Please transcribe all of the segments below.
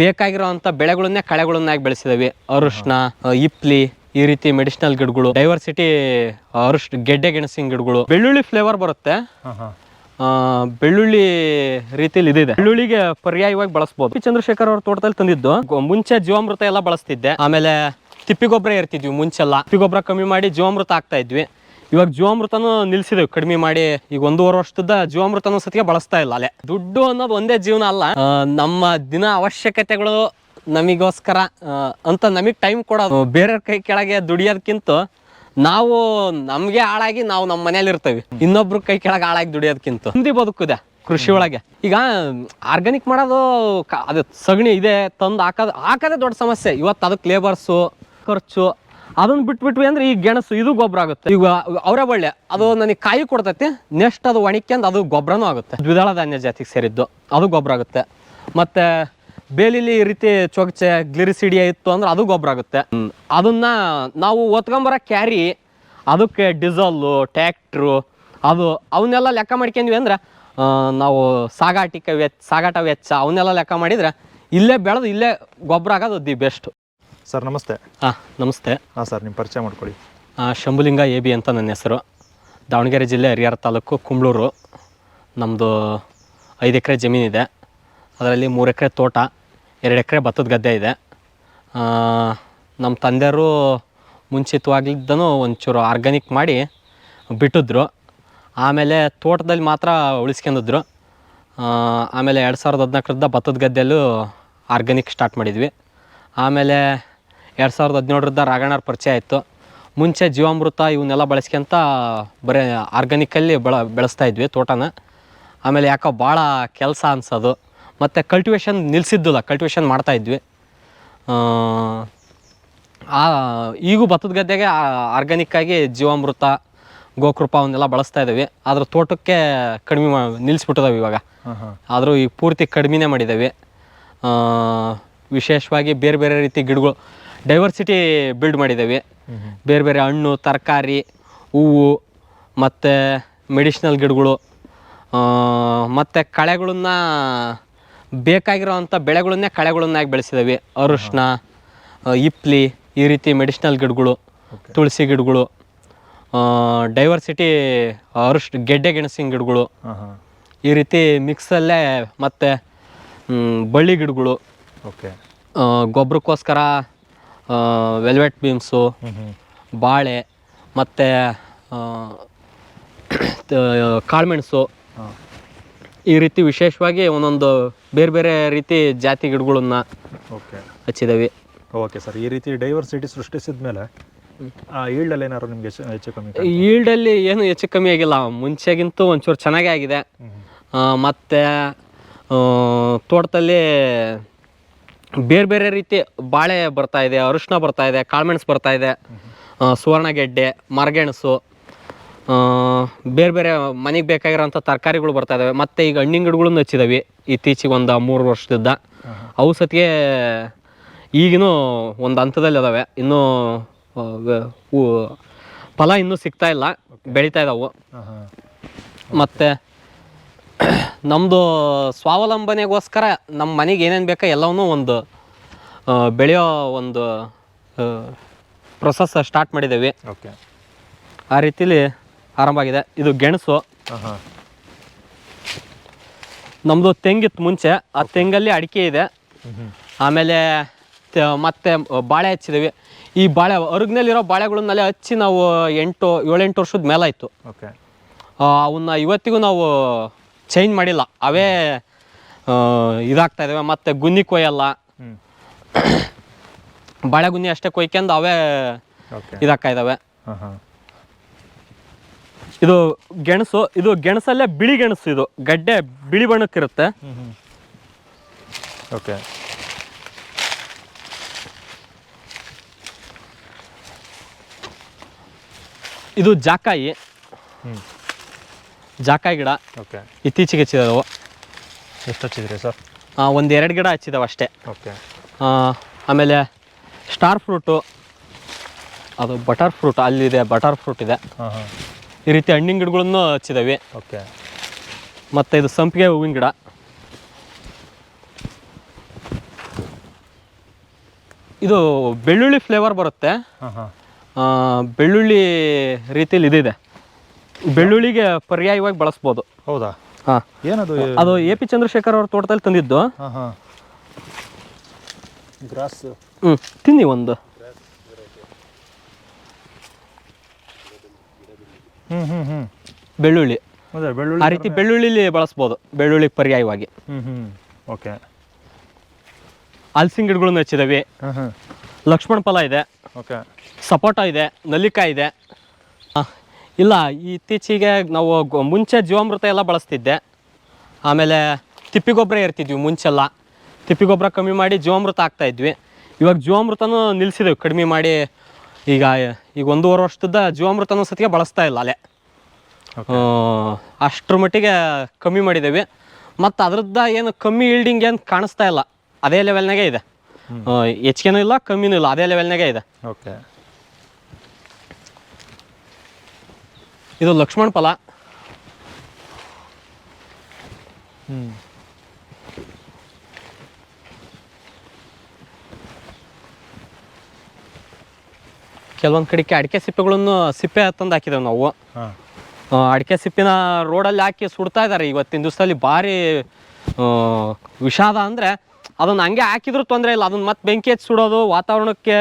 ಬೇಕಾಗಿರೋಂಥ ಬೆಳೆಗಳನ್ನೇ ಕಳೆಗಳನ್ನಾಗಿ ಬೆಳೆಸಿದವಿ. ಅರಿಶಿನ ಇಪ್ಲಿ ಈ ರೀತಿ ಮೆಡಿಸಿನಲ್ ಗಿಡಗಳು ಡೈವರ್ಸಿಟಿ ಅರಿಶ್ ಗೆಡ್ಡೆ ಗೆಣಸಿನ ಗಿಡಗಳು. ಬೆಳ್ಳುಳ್ಳಿ ಫ್ಲೇವರ್ ಬರುತ್ತೆ. ಬೆಳ್ಳುಳ್ಳಿ ರೀತಿಯಲ್ಲಿ ಇದಿದೆ. ಬೆಳ್ಳುಳ್ಳಿಗೆ ಪರ್ಯಾಯವಾಗಿ ಬಳಸ್ಬೋದು. ಪಿ. ಚಂದ್ರಶೇಖರ್ ಅವ್ರ ತೋಟದಲ್ಲಿ ತಂದಿದ್ದು. ಮುಂಚೆ ಜೀವಾಮೃತ ಎಲ್ಲ ಬಳಸ್ತಿದ್ದೆ. ಆಮೇಲೆ ತಿಪ್ಪಿ ಗೊಬ್ಬರ ಇರ್ತಿದ್ವಿ ಮುಂಚೆಲ್ಲ. ತಿಪ್ಪಿಗೊಬ್ಬರ ಕಮ್ಮಿ ಮಾಡಿ ಜೀವಾಮೃತ ಹಾಕ್ತಾ ಇದ್ವಿ. ಇವಾಗ ಜೀವಾಮೃತನೂ ನಿಲ್ಸಿದೆವು. ಕಡಿಮೆ ಮಾಡಿ ಈಗ ಒಂದೂವರೆ ವರ್ಷದ ಜೀವಾಮೃತನೂ ಸತಿಗೆ ಬಳಸ್ತಾ ಇಲ್ಲ ಅಲ್ಲೇ. ದುಡ್ಡು ಅನ್ನೋದು ಒಂದೇ ಜೀವನ ಅಲ್ಲ. ನಮ್ಮ ದಿನ ಅವಶ್ಯಕತೆಗಳು ನಮಿಗೋಸ್ಕರ ಅಂತ ನಮಗೆ ಟೈಮ್ ಕೊಡೋದು. ಬೇರೆ ಕೈ ಕೆಳಗೆ ದುಡಿಯೋದಕ್ಕಿಂತ ನಾವು ನಮ್ಗೆ ಹಾಳಾಗಿ ನಾವು ನಮ್ಮ ಮನೇಲಿ ಇರ್ತೇವೆ. ಇನ್ನೊಬ್ರ ಕೈ ಕೆಳಗೆ ಹಾಳಾಗಿ ದುಡಿಯೋದಕ್ಕಿಂತ ಹಿಂದಿ ಬದುಕಿದೆ ಕೃಷಿ ಒಳಗೆ. ಈಗ ಆರ್ಗ್ಯಾನಿಕ್ ಮಾಡೋದು ಅದು ಸಗಣಿ ಇದೆ, ತಂದು ಹಾಕೋದು ಹಾಕೋದೇ ದೊಡ್ಡ ಸಮಸ್ಯೆ. ಇವತ್ತು ಅದಕ್ಕೆ ಲೇಬರ್ಸು ಖರ್ಚು ಅದನ್ನ ಬಿಟ್ಬಿಟ್ವಿ ಅಂದ್ರೆ ಈ ಗೆಣಸು, ಇದು ಗೊಬ್ಬರ ಆಗುತ್ತೆ. ಈಗ ಅವರ ಬಳ್ಳೆ, ಅದು ನನಗೆ ಕಾಯಿ ಕೊಡ್ತೈತಿ. ನೆಕ್ಸ್ಟ್ ಅದು ಒಣಕ್ಯಂದು ಅದು ಗೊಬ್ಬರನೂ ಆಗುತ್ತೆ. ದ್ವಿದಳ ಧಾನ್ಯ ಜಾತಿಗೆ ಸೇರಿದ್ದು, ಅದು ಗೊಬ್ಬರ ಆಗುತ್ತೆ. ಮತ್ತೆ ಬೇಲಿಲಿ ಈ ರೀತಿ ಚೊಗಚೆ, ಗ್ಲಿರಿಸಿಡಿಯ ಇತ್ತು ಅಂದ್ರೆ ಅದು ಗೊಬ್ಬರ ಆಗುತ್ತೆ. ಅದನ್ನ ನಾವು ಒತ್ಕೊಂಬರ ಕ್ಯಾರಿ, ಅದಕ್ಕೆ ಡೀಸಲ್ಲು ಟ್ಯಾಕ್ಟ್ರು, ಅದು ಅವನ್ನೆಲ್ಲ ಲೆಕ್ಕ ಮಾಡ್ಕೊಂಡ್ವಿ ಅಂದ್ರೆ ನಾವು ಸಾಗಾಟಿಕ ವೆಚ್ಚ ಸಾಗಾಟ ವೆಚ್ಚ, ಅವನ್ನೆಲ್ಲ ಲೆಕ್ಕ ಮಾಡಿದ್ರೆ ಇಲ್ಲೇ ಬೆಳೆದು ಇಲ್ಲೇ ಗೊಬ್ಬರ ಆಗೋದು ದಿ ಬೆಸ್ಟ್. ಸರ್ ನಮಸ್ತೆ. ಹಾಂ ನಮಸ್ತೆ. ಹಾಂ ಸರ್ ನಿಮ್ಮ ಪರಿಚಯ ಮಾಡ್ಕೊಳ್ಳಿ ಶಂಭುಲಿಂಗ ಎ ಬಿ ಅಂತ ನನ್ನ ಹೆಸರು. ದಾವಣಗೆರೆ ಜಿಲ್ಲೆ ಹರಿಹರ ತಾಲೂಕು ಕುಂಬ್ಳೂರು. ನಮ್ಮದು ಐದು ಎಕರೆ ಜಮೀನಿದೆ ಅದರಲ್ಲಿ ಮೂರು ಎಕರೆ ತೋಟ ಎರಡು ಎಕರೆ ಭತ್ತದ ಗದ್ದೆ ಇದೆ. ನಮ್ಮ ತಂದೆಯವರು ಮುಂಚಿತವಾಗ್ಲಿದ್ದನು ಒಂಚೂರು ಆರ್ಗ್ಯಾನಿಕ್ ಮಾಡಿ ಬಿಟ್ಟಿದ್ರು. ಆಮೇಲೆ ತೋಟದಲ್ಲಿ ಮಾತ್ರ ಉಳಿಸ್ಕೊಂಡಿದ್ರು. ಆಮೇಲೆ ಎರಡು ಸಾವಿರದ ಹದಿನಾಲ್ಕರಿಂದ ಭತ್ತದ ಗದ್ದೆಯಲ್ಲೂ ಆರ್ಗ್ಯಾನಿಕ್ ಸ್ಟಾರ್ಟ್ ಮಾಡಿದ್ವಿ. ಆಮೇಲೆ ಎರಡು ಸಾವಿರದ ಹದಿನೇಳರಿಂದ ರಾಗಣ್ಣರ ಪರಿಚಯ ಆಯಿತು. ಮುಂಚೆ ಜೀವಾಮೃತ ಇವನ್ನೆಲ್ಲ ಬಳಸ್ಕೊಂತ ಬರೀ ಆರ್ಗ್ಯಾನಿಕಲ್ಲಿ ಬೆಳ ಬೆಳೆಸ್ತಾ ಇದ್ವಿ ತೋಟನ. ಆಮೇಲೆ ಯಾಕೋ ಭಾಳ ಕೆಲಸ ಅನ್ಸೋದು. ಮತ್ತು ಕಲ್ಟಿವೇಷನ್ ನಿಲ್ಲಿಸಿದ್ದಿಲ್ಲ ಕಲ್ಟಿವೇಷನ್ ಮಾಡ್ತಾಯಿದ್ವಿ ಆ ಈಗೂ ಭತ್ತದ ಗದ್ದೆಗೆ ಆರ್ಗ್ಯಾನಿಕ್ಕಾಗಿ ಜೀವಾಮೃತ ಗೋಕೃಪ ಅವನ್ನೆಲ್ಲ ಬಳಸ್ತಾ ಇದ್ದೀವಿ ಆದ್ರೆ ತೋಟಕ್ಕೆ ಕಡಿಮೆ ಮಾ ನಿಲ್ಲಿಸ್ಬಿಟ್ಟಿದಾವೆ ಇವಾಗ. ಆದರೂ ಈ ಪೂರ್ತಿ ಕಡಿಮೆನೇ ಮಾಡಿದ್ದೇವೆ ವಿಶೇಷವಾಗಿ ಬೇರೆ ಬೇರೆ ರೀತಿ ಗಿಡಗಳು ಡೈವರ್ಸಿಟಿ ಬಿಲ್ಡ್ ಮಾಡಿದ್ದೇವೆ. ಬೇರೆ ಬೇರೆ ಹಣ್ಣು ತರಕಾರಿ ಹೂವು ಮತ್ತು ಮೆಡಿಷನಲ್ ಗಿಡಗಳು ಮತ್ತು ಕಳೆಗಳನ್ನ ಬೇಕಾಗಿರೋವಂಥ ಬೆಳೆಗಳನ್ನೇ ಕಳೆಗಳನ್ನಾಗಿ ಬೆಳೆಸಿದ್ದೇವೆ. ಅರಿಶಿನ ಇಪ್ಲಿ ಈ ರೀತಿ ಮೆಡಿಷ್ನಲ್ ಗಿಡಗಳು ತುಳಸಿ ಗಿಡಗಳು ಡೈವರ್ಸಿಟಿ ಅರಿಶ್ ಗೆಡ್ಡೆ ಗೆಣಸಿನ ಗಿಡಗಳು ಈ ರೀತಿ ಮಿಕ್ಸಲ್ಲೇ ಮತ್ತು ಬಳ್ಳಿ ಗಿಡಗಳು ಓಕೆ ಗೊಬ್ಬರಕ್ಕೋಸ್ಕರ ವೆಲ್ವೆಟ್ ಬೀಮ್ಸು ಬಾಳೆ ಮತ್ತು ಕಾಳುಮೆಣಸು ಈ ರೀತಿ ವಿಶೇಷವಾಗಿ ಒಂದೊಂದು ಬೇರೆ ಬೇರೆ ರೀತಿ ಜಾತಿ ಗಿಡಗಳನ್ನ ಓಕೆ. ಹಚ್ಚಿದ್ದೀವಿ ಓಕೆ ಸರ್ ಈ ರೀತಿ ಡೈವರ್ಸಿಟಿ ಸೃಷ್ಟಿಸಿದ ಮೇಲೆ ಆ ಈಲ್ಡಲ್ಲಿ ಏನಾದ್ರು ನಿಮಗೆ ಹೆಚ್ಚು ಕಮ್ಮಿ ಈಲ್ಡಲ್ಲಿ ಏನು ಹೆಚ್ಚು ಕಮ್ಮಿ ಆಗಿಲ್ಲ. ಮುಂಚೆಗಿಂತೂ ಒಂಚೂರು ಚೆನ್ನಾಗೇ ಆಗಿದೆ. ಮತ್ತು ತೋಟದಲ್ಲಿ ಬೇರೆ ಬೇರೆ ರೀತಿ ಬಾಳೆ ಬರ್ತಾ ಇದೆ ಅರಿಶಿನ ಬರ್ತಾ ಇದೆ ಕಾಳುಮೆಣಸು ಬರ್ತಾ ಇದೆ ಸುವರ್ಣಗೆಡ್ಡೆ ಮರಗೆಣಸು ಬೇರೆ ಬೇರೆ ಮನೆಗೆ ಬೇಕಾಗಿರೋಂಥ ತರಕಾರಿಗಳು ಬರ್ತಾ ಇದ್ದಾವೆ ಮತ್ತು ಈಗ ಹಣ್ಣಿನ ಗಿಡಗಳನ್ನು ಹಚ್ಚಿದಾವೆ ಇತ್ತೀಚೆಗೆ ಒಂದು ಮೂರು ವರ್ಷದಿಂದ. ಅವು ಸತಿಗೆ ಈಗಿನೂ ಒಂದು ಹಂತದಲ್ಲಿ ಅದಾವೆ. ಇನ್ನೂ ಫಲ ಇನ್ನೂ ಸಿಗ್ತಾ ಇಲ್ಲ. ಬೆಳೀತಾ ಇದ್ದಾವೆ ಮತ್ತು ನಮ್ಮದು ಸ್ವಾವಲಂಬನೆಗೋಸ್ಕರ ನಮ್ಮ ಮನೆಗೆ ಏನೇನು ಬೇಕೋ ಎಲ್ಲವನ್ನೂ ಒಂದು ಬೆಳೆಯೋ ಒಂದು ಪ್ರೊಸೆಸ್ ಸ್ಟಾರ್ಟ್ ಮಾಡಿದ್ದೇವೆ. ಓಕೆ ಆ ರೀತಿಲಿ ಆರಂಭ ಆಗಿದೆ. ಇದು ಗೆಣಸು. ನಮ್ಮದು ತೆಂಗಿತ್ತು ಮುಂಚೆ. ಆ ತೆಂಗಲ್ಲಿ ಅಡಿಕೆ ಇದೆ. ಆಮೇಲೆ ಮತ್ತೆ ಬಾಳೆ ಹಚ್ಚಿದ್ದೀವಿ. ಈ ಬಾಳೆ ಅರುಗ್ನಲ್ಲಿರೋ ಬಾಳೆಗಳನ್ನೆಲ್ಲ ಹಚ್ಚಿ ನಾವು ಎಂಟು ಏಳೆಂಟು ವರ್ಷದ ಮೇಲಾಯಿತು. ಓಕೆ ಅವನ್ನ ಇವತ್ತಿಗೂ ನಾವು ಚೇಂಜ್ ಮಾಡಿಲ್ಲ. ಅವೇ ಇದಾಗ್ತಾ ಇದಾವೆ. ಮತ್ತು ಗುನ್ನಿ ಕೊಯ್ಯಲ್ಲ. ಬಾಳೆ ಗುನ್ನಿ ಅಷ್ಟೇ ಕೊಯ್ಕೊಂಡು ಅವೇ ಇದಾಗ್ತಾ ಇದಾವೆ. ಇದು ಗೆಣಸು ಇದು ಗೆಣಸಲ್ಲೇ ಬಿಳಿ ಗೆಣಸು ಇದು. ಗಡ್ಡೆ ಬಿಳಿ ಬಣ್ಣಕ್ಕಿರುತ್ತೆ. ಓಕೆ. ಇದು ಜಾಕಾಯಿ. ಜಾಕಾಯಿ ಗಿಡ ಓಕೆ ಇತ್ತೀಚೆಗೆ ಹಚ್ಚಿದವು. ಎಷ್ಟು ಹಚ್ಚಿದ್ರಿ ಸರ್? ಒಂದು ಎರಡು ಗಿಡ ಹಚ್ಚಿದಾವೆ ಅಷ್ಟೇ. ಓಕೆ ಆಮೇಲೆ ಸ್ಟಾರ್ ಫ್ರೂಟು ಅದು ಬಟರ್ ಫ್ರೂಟ್ ಅಲ್ಲಿದೆ ಬಟರ್ ಫ್ರೂಟ್ ಇದೆ. ಹಾಂ ಹಾಂ. ಈ ರೀತಿ ಹಣ್ಣಿನ ಗಿಡಗಳನ್ನು ಹಚ್ಚಿದ್ದಾವೆ ಓಕೆ ಮತ್ತು ಇದು ಸಂಪಿಗೆ ಹೂವಿನ ಗಿಡ. ಇದು ಬೆಳ್ಳುಳ್ಳಿ ಫ್ಲೇವರ್ ಬರುತ್ತೆ. ಬೆಳ್ಳುಳ್ಳಿ ರೀತಿಯಲ್ಲಿ ಇದಿದೆ. ಬೆಳ್ಳುಳ್ಳಿಗೆ ಪರ್ಯಾಯವಾಗಿ ಬಳಸ್ಬೋದು. ಹೌದಾ? ಹಾಂ. ಏನದು ಅದು ಎ ಪಿ ಚಂದ್ರಶೇಖರ್ ಅವ್ರ ತೋಟದಲ್ಲಿ ತಂದಿದ್ದು. ಹಾಂ ಹಾಂ. ಗ್ರಾಸ್. ಹ್ಞೂ ತಿನ್ನಿ ಒಂದು. ಹ್ಞೂ ಹ್ಞೂ ಹ್ಞೂ ಬೆಳ್ಳುಳ್ಳಿ. ಬೆಳ್ಳುಳ್ಳಿ ಆ ರೀತಿ ಬೆಳ್ಳುಳ್ಳಿಲಿ ಬಳಸ್ಬೋದು ಬೆಳ್ಳುಳ್ಳಿ ಪರ್ಯಾಯವಾಗಿ. ಹ್ಞೂ ಹ್ಞೂ ಓಕೆ. ಹಲಸಿನ ಗಿಡಗಳನ್ನು ಹಚ್ಚಿದವಿ. ಲಕ್ಷ್ಮಣ ಫಲ ಇದೆ. ಓಕೆ. ಸಪೋಟ ಇದೆ ನಲ್ಲಿಕಾಯಿ ಇದೆ. ಇಲ್ಲ ಇತ್ತೀಚೆಗೆ ನಾವು ಮುಂಚೆ ಜೀವಾಮೃತ ಎಲ್ಲ ಬಳಸ್ತಿದ್ದೆ. ಆಮೇಲೆ ತಿಪ್ಪಿಗೊಬ್ಬರ ಇರ್ತಿದ್ವಿ ಮುಂಚೆಲ್ಲ. ತಿಪ್ಪಿಗೊಬ್ಬರ ಕಮ್ಮಿ ಮಾಡಿ ಜೀವಾಮೃತ ಹಾಕ್ತಾ ಇದ್ವಿ. ಇವಾಗ ಜೀವಾಮೃತನೂ ನಿಲ್ಲಿಸಿದೆವು ಕಡಿಮೆ ಮಾಡಿ. ಈಗ ಈಗ ಒಂದೂವರೆ ವರ್ಷದ ಜೀವಾಮೃತನೂ ಸತಿಗೆ ಬಳಸ್ತಾ ಇಲ್ಲ ಅಲ್ಲೇ ಅಷ್ಟರ ಮಟ್ಟಿಗೆ ಕಮ್ಮಿ ಮಾಡಿದ್ದೇವೆ ಮತ್ತು ಅದ್ರದ್ದು ಏನು ಕಮ್ಮಿ ಈಲ್ಡಿಂಗ್ ಏನು ಕಾಣಿಸ್ತಾ ಇಲ್ಲ. ಅದೇ ಲೆವೆಲ್ನಾಗೆ ಇದೆ. ಹೆಚ್ಚಿಗೆನೂ ಇಲ್ಲ ಕಮ್ಮಿನೂ ಇಲ್ಲ ಅದೇ ಲೆವೆಲ್ನಾಗೆ ಇದೆ. ಓಕೆ. ಇದು ಲಕ್ಷ್ಮಣ ಫಲ. ಹ್ಞೂ ಕೆಲವೊಂದು ಕಡೆಗೆ ಅಡಿಕೆ ಸಿಪ್ಪೆಗಳನ್ನು ಸಿಪ್ಪೆ ತಂದು ಹಾಕಿದ್ದೇವೆ ನಾವು. ಅಡಿಕೆ ಸಿಪ್ಪಿನ ರೋಡಲ್ಲಿ ಹಾಕಿ ಸುಡ್ತಾ ಇದ್ದಾರೆ ಇವತ್ತಿನ ದಿವಸದಲ್ಲಿ ಭಾರಿ ವಿಷಾದ ಅಂದರೆ ಅದನ್ನು ಹಂಗೆ ಹಾಕಿದ್ರು ತೊಂದರೆ ಇಲ್ಲ. ಅದನ್ನ ಮತ್ತೆ ಬೆಂಕಿ ಹಚ್ಚಿ ಸುಡೋದು ವಾತಾವರಣಕ್ಕೆ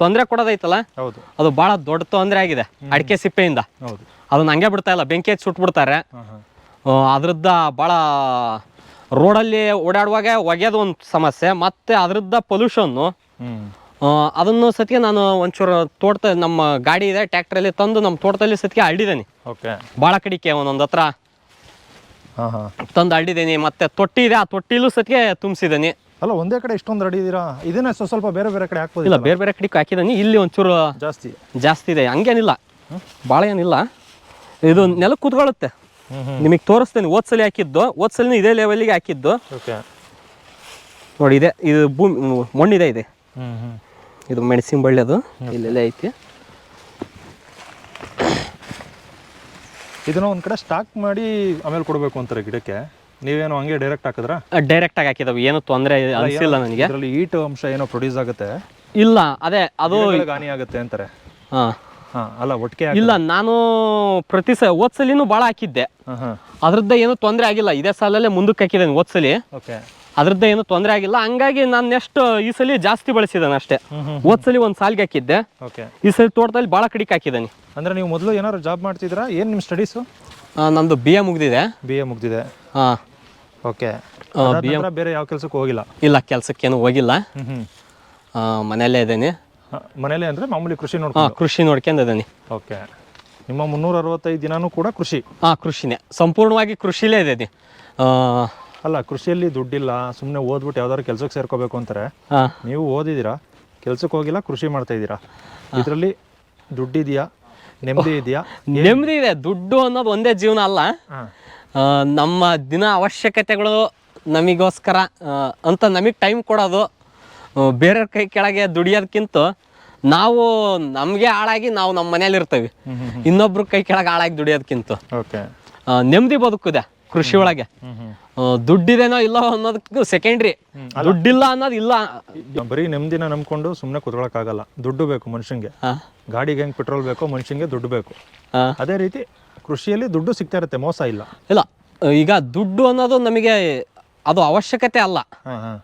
ತೊಂದರೆ ಕೊಡೋದೈತಲ್ಲ? ಹೌದು. ಅದು ಬಹಳ ದೊಡ್ಡ ತೊಂದರೆ ಆಗಿದೆ ಅಡಿಕೆ ಸಿಪ್ಪೆಯಿಂದ. ಹೌದು. ಅದನ್ನ ಹಂಗೆ ಬಿಡ್ತಾ ಇಲ್ಲ. ಬೆಂಕಿ ಹಚ್ಚಿ ಸುಟ್ಬಿಡ್ತಾರೆ. ಅದ್ರದ್ದ ಭಾಳ ರೋಡಲ್ಲಿ ಓಡಾಡುವಾಗ ಒಗೆಯೋದು ಒಂದು ಸಮಸ್ಯೆ. ಮತ್ತೆ ಅದ್ರದ್ದ ಪೊಲ್ಯೂಷನ್ನು ಅದನ್ನು ಸತಿಗೆ ನಾನು ಒಂಚೂರು ತೋಟದ ನಮ್ಮ ಗಾಡಿ ಇದೆ ಟ್ಯಾಕ್ಟ್ರಲ್ಲಿ ತಂದು ನಮ್ಮ ತೋಟದಲ್ಲಿ ಸತಿಗೆ ಅಳ್ಳಿದ್ದೀನಿ. ಭಾಳ ಕಡಿಕೆ ಒಂದೊಂದು ಹತ್ರ. ತಂದು ಅಳ್ಳಿದ್ದೀನಿ. ಮತ್ತೆ ತೊಟ್ಟಿ ಇದೆ. ಆ ತೊಟ್ಟಿಲೂ ಸತಿಗೆ ತುಂಬಿಸಿದ್ದೀನಿ. ಅಲ್ಲ ಒಂದೇ ಕಡೆ ಇಷ್ಟೊಂದು ರೆಡಿ ಇದೀರಾ ಇದನ್ನ ಸ್ವಲ್ಪ ಸ್ವಲ್ಪ ಬೇರೆ ಬೇರೆ ಕಡೆ ಹಾಕ್ಬೋದು ಇಲ್ಲ ಬೇರೆ ಬೇರೆ ಕಡೆಗೆ ಹಾಕಿದ್ದೀನಿ ಇಲ್ಲಿ ಒಂಚೂರು ಜಾಸ್ತಿ. ಜಾಸ್ತಿ ಇದೆ. ಹಂಗೇನಿಲ್ಲ. ಭಾಳ ಏನಿಲ್ಲ. ಇದು ನೆಲಕ್ಕೆ ಕೂತ್ಕೊಳ್ಳುತ್ತೆ. ನಿಮಗೆ ತೋರಿಸ್ತೇನೆ. ಓದ್ಸಲಿ ಹಾಕಿದ್ದು. ಓದ್ಸಲಿನ ಇದೇ ಲೆವೆಲ್ಗೆ ಹಾಕಿದ್ದು. ನೋಡಿ ಇದೆ. ಇದು ಭೂಮಿ ಮಣ್ಣಿದೆ ಇದೆ. ಇದು ಮೆಣಸಿನ ಬಳ್ಳಿ ಅದು. ಇಲ್ಲೆಲ್ಲ ಐತಿ. ಇದನ್ನ ಒಂದು ಕಡೆ ಸ್ಟಾಕ್ ಮಾಡಿ ಆಮೇಲೆ ಕೊಡಬೇಕು ಅಂತಾರೆ ಗಿಡಕ್ಕೆ. ನೀವೇನು ಹಂಗೆ ಡೈರೆಕ್ಟ್ ಹಾಕಿದ್ರಾ? ಡೈರೆಕ್ಟ್ ಆಗಿ ಹಾಕಿದವು. ಏನು ತೊಂದರೆ ಅನಿಸಿಲ್ಲ ನನಗೆ. ಅದರಲ್ಲಿ ಈಟ್ ಅಂಶ ಏನೋ ಪ್ರೊಡ್ಯೂಸ್ ಆಗುತ್ತೆ. ಇಲ್ಲ ಅದೇ ಅದು ಗಿಡಗಳಿಗೆ ಹಾನಿ ಆಗುತ್ತೆ ಅಂತಾರೆ. ಹಾಂ. ಹಾಂ ಅಲ್ಲ ಒಟ್ಟಿಗೆ ಇಲ್ಲ ನಾನು ಪ್ರತಿ ಸ ಓದ್ಸಲಿನೂ ಭಾಳ ಹಾಕಿದ್ದೆ. ಹಾಂ ಹಾಂ. ಅದ್ರದ್ದು ಏನು ತೊಂದರೆ ಆಗಿಲ್ಲ. ಇದೇ ಸಾಲಲ್ಲೇ ಮುಂದಕ್ಕೆ ಹಾಕಿದ್ದೇನೆ ಓದ್ಸಲಿ ಓಕೆ. ಅದ್ರದ್ದ ಏನು ತೊಂದರೆ ಆಗಿಲ್ಲ. ಹಂಗಾಗಿ ನಾನು ನೆಕ್ಸ್ಟ್ ಈ ಸಲ ಜಾಸ್ತಿ ಬಳಸಿದ್ದೇನೆ ಅಷ್ಟೇ. ಓದ್ಸಲಿ ಒಂದು ಸಾಲಿಗೆ ಹಾಕಿದ್ದೆ. ಓಕೆ. ಈ ಸಲ ತೋಟದಲ್ಲಿ ಭಾಳ ಕಡಿಕೆ ಹಾಕಿದ್ದೇನೆ. ಅಂದ್ರೆ ನೀವು ಮೊದಲು ಏನಾದ್ರು ಜಾಬ್ ಮಾಡ್ತಿದ್ರಾ? ಏನು ನಿಮ್ಮ ಸ್ಟಡೀಸು ನಂದು ಬಿ ಎ ಮುಗ್ದಿದೆ. ಬಿ ಎ ಮುಗ್ದಿದೆ. ಹಾಂ. ಓಕೆ. ಬಿ ಎಂ ಬೇರೆ ಯಾವ ಕೆಲಸಕ್ಕೆ ಹೋಗಿಲ್ಲ? ಇಲ್ಲ ಕೆಲಸಕ್ಕೇನು ಹೋಗಿಲ್ಲ. ಮನೆಯಲ್ಲೇ ಇದ್ದೇನೆ. ಮನೇಲೆ ಅಂದರೆ ಮಾಮೂಲಿ ಕೃಷಿ ನೋಡ್ಕೊಂಡು? ಕೃಷಿ ನೋಡ್ಕೊಂಡಿದ್ದೇನೆ ಓಕೆ. ನಿಮ್ಮ ಮುನ್ನೂರ ಅರವತ್ತೈದು ದಿನಾನೂ ಕೂಡ ಕೃಷಿ? ಹಾಂ ಕೃಷಿನೇ. ಸಂಪೂರ್ಣವಾಗಿ ಕೃಷಿಲೇ ಇದ್ದೀನಿ. ಅಲ್ಲ ಕೃಷಿಯಲ್ಲಿ ದುಡ್ಡಿಲ್ಲ ಸುಮ್ಮನೆ ಓದ್ಬಿಟ್ಟು ಯಾವ್ದಾದ್ರು ಕೆಲಸಕ್ಕೆ ಸೇರ್ಕೋಬೇಕು ಅಂತಾರೆ. ನೀವು ಓದಿದ್ದೀರಾ? ಕೆಲ್ಸಕ್ಕೆ ಹೋಗಿಲ್ಲ ಕೃಷಿ ಮಾಡ್ತಾ ಇದ್ದೀರಾ? ಇದರಲ್ಲಿ ದುಡ್ಡಿದೆಯಾ? ನೆಮ್ಮದಿ ಇದೆಯಾ? ನೆಮ್ಮದಿ ಇದೆ. ದುಡ್ಡು ಅನ್ನೋದು ಒಂದೇ ಜೀವನ ಅಲ್ಲ. ನಮ್ಮ ದಿನ ಅವಶ್ಯಕತೆಗಳು ನಮಗೋಸ್ಕರ ಅಂತ ನಮಗೆ ಟೈಮ್ ಕೊಡೋದು ಬೇರೆಯವ್ರ ಕೈ ಕೆಳಗೆ ದುಡಿಯೋದಕ್ಕಿಂತ ನಾವು ನಮಗೆ ಹಾಳಾಗಿ ನಾವು ನಮ್ಮ ಮನೇಲಿ ಇರ್ತೇವೆ. ಇನ್ನೊಬ್ರ ಕೈ ಕೆಳಗೆ ಹಾಳಾಗಿ ದುಡಿಯೋದಕ್ಕಿಂತ ಓಕೆ ನೆಮ್ಮದಿ ಬದುಕಿದೆ ಕೃಷಿ ಒಳಗೆ. ದುಡ್ಡಿದೇನೋ ಇಲ್ಲೋ ಅನ್ನೋದಕ್ಕೂ ಸೆಕೆಂಡ್ರಿ ದುಡ್ಡಿಲ್ಲ ಅನ್ನೋದು ಇಲ್ಲ. ಬರೀ ನೆಮ್ಮದಿನ ನಂಬ್ಕೊಂಡು ಸುಮ್ಮನೆ ಕುತ್ಕೊಳಕ್ಕಾಗಲ್ಲ. ದುಡ್ಡು ಬೇಕು ಮನುಷ್ಯಂಗೆ. ಗಾಡಿಗೆ ಹೆಂಗೆ ಪೆಟ್ರೋಲ್ ಬೇಕೋ ಮನುಷ್ಯಂಗೆ ದುಡ್ಡು ಬೇಕು. ಅದೇ ರೀತಿ ಕೃಷಿಯಲ್ಲಿ ದುಡ್ಡು ಸಿಗ್ತಾ ಇರುತ್ತೆ ಮೋಸ ಇಲ್ಲ. ಇಲ್ಲ ಈಗ ದುಡ್ಡು ಅನ್ನೋದು ನಮಗೆ ಅದು ಅವಶ್ಯಕತೆ ಅಲ್ಲ. ಅವಶ್ಯಕತೆ ಹಾಂ.